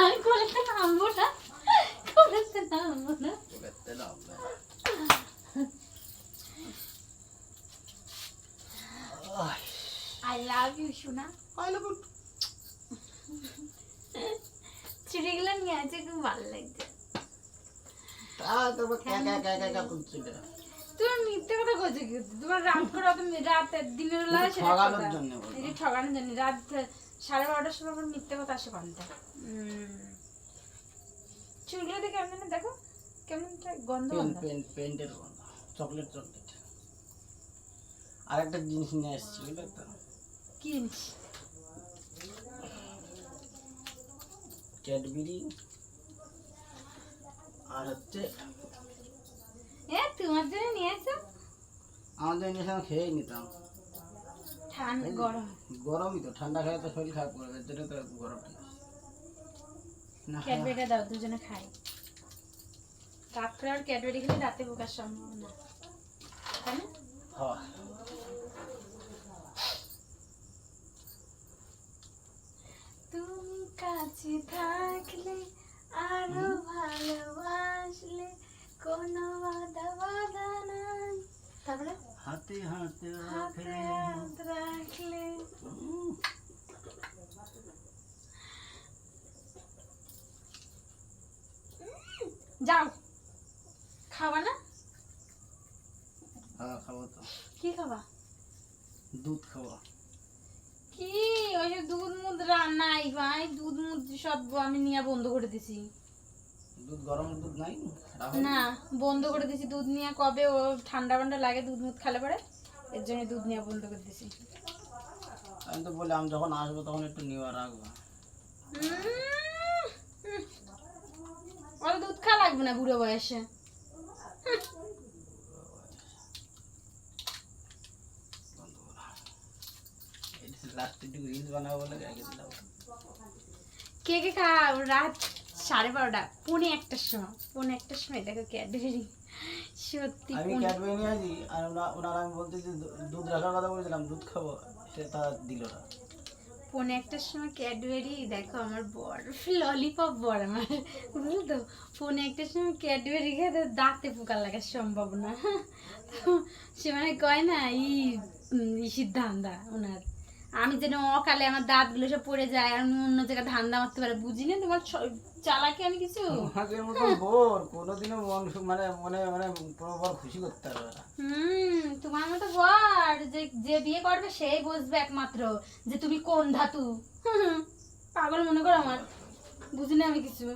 আমি কোলেতে নামবো না। কোলেতে নামবো না। করতে নামবে আই লাভ ইউ সোনা। চুড়িগুলো নিয়ে আছে খুব ভালো লাগছে। তা ক্যা করছিল তোমার মিথ্যে কথা কইছো কি? তোমার রাত করে অত রাত দিনের বেলা সেটা ঠগানোর জন্য এই যে জন্য রাত সাড়ে বারোটার সময় আমার মিথ্যে কথা আসে পান্তা চুলগুলো দেখে কেমন দেখো কেমন একটা গন্ধ। পেন পেন্টের গন্ধ চকলেট চকলেট। আরেকটা জিনিস নিয়ে এসেছি বুঝলে তো? কি জিনিস? ক্যাডবেরি। আর হচ্ছে এ তোমার জন্য নিয়ে এসো আমাদের জিনিস আমি খেয়েই নিতাম। ঠান্ডা গরম। গরমই তো ঠান্ডা খেলে তো শরীর খারাপ করবে এর তো গরম ঠিক আছে। না ক্যাডবেরিটা দাও দুজনে খাই। রাত আর ক্যাডবেরি খেলে রাতে বোকার সম্ভাবনা। তাই না? হ্যাঁ। তুমি কাছে থাকলে আরও ভালোবাসলে হাতে হাতে রাখলে। রাখলে। যাও। খাবা না? হ্যাঁ খাব তো। কি খাবা? দুধ খাব। কি? ওই যে দুধ মুধ রান্নাই ভাই দুধ মুধ সব আমি নিয়ে বন্ধ করে দিছি। দুধ গরমের দুধ নাই? না বন্ধ করে দিছি দুধ নিয়ে। কবে ও ঠান্ডা ঠান্ডা লাগে দুধ মুধ খেলে পরে? এর জন্য দুধ নিয়ে বন্ধ করে দিছি আমি তো বললাম যখন আসব তখন একটু নেওয়া রাখব। ওর দুধ খাওয়া লাগবে না বুড়ো বয়সে। লাস্টে একটু রিলস বানাবো বলে কে কে খাও? রাত সাড়ে বারোটা। পৌনে একটার সময় পৌনে একটার সময় দেখো ক্যাডবেরি সত্যি আমি ক্যাডবেরি নিয়ে আসি আর ওরা ওনারা আমি দুধ রাখার কথা বলেছিলাম দুধ খাব সে তা দিল না। পৌনে একটার সময় ক্যাডবেরি দেখো আমার বর ললিপপ বর আমার বুঝলি তো? পৌনে একটার সময় ক্যাডবেরি খেয়ে তো দাঁতে পোকা লাগার সম্ভাবনা। তো সে মানে কয় না ই ধান্দা ওনার আমি যেন অকালে আমার দাঁতগুলো সব পড়ে যায় আর অন্য জায়গায় ধান্দা মারতে পারে। বুঝি না তোমার চালাকি আমি কিছু? মতো বোর কোনোদিনও মন মানে মনে মানে প্রবল খুশি করতে পারবে না। হুম তোমার মতো বর যে যে বিয়ে করবে সেই বুঝবে একমাত্র যে তুমি কোন ধাতু। পাগল মনে করো আমার। বুঝি না আমি কিছু।